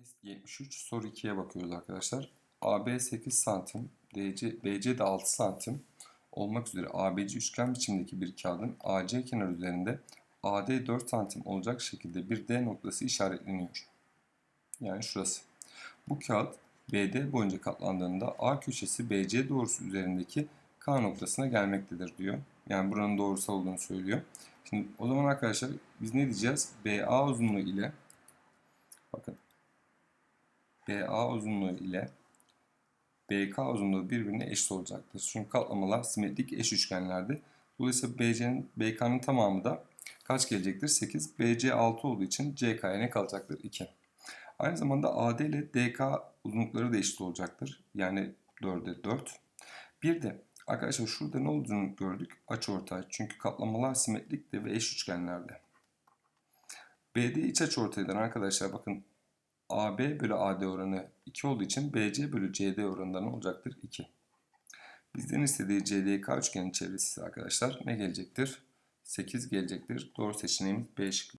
Test 73 soru 2'ye bakıyoruz arkadaşlar. AB 8 santim, DC, BC de 6 santim olmak üzere ABC üçgen biçimdeki bir kağıdın AC kenarı üzerinde AD 4 santim olacak şekilde bir D noktası işaretleniyor. Yani şurası. Bu kağıt BD boyunca katlandığında A köşesi BC doğrusu üzerindeki K noktasına gelmektedir diyor. Yani buranın doğrusal olduğunu söylüyor. Şimdi o zaman arkadaşlar biz ne diyeceğiz? BA uzunluğu ile bakın BA uzunluğu ile BK uzunluğu birbirine eşit olacaktır. Çünkü katlamalar simetrik eş üçgenlerdi. Dolayısıyla BC'nin BK'nın tamamı da kaç gelecektir? 8. BC 6 olduğu için CK'ya ne kalacaktır? 2. Aynı zamanda AD ile DK uzunlukları da eşit olacaktır. Yani 4'e 4. Bir de arkadaşlar şurada ne olduğunu gördük? Açıortay. Çünkü katlamalar simetrikti ve eş üçgenlerde. BD iç açıortaydan arkadaşlar bakın AB bölü AD oranı 2 olduğu için BC bölü CD oranında ne olacaktır? 2. Bizden istediği CDK üçgenin çevresi arkadaşlar ne gelecektir? 8 gelecektir. Doğru seçeneğimiz B şıkkı.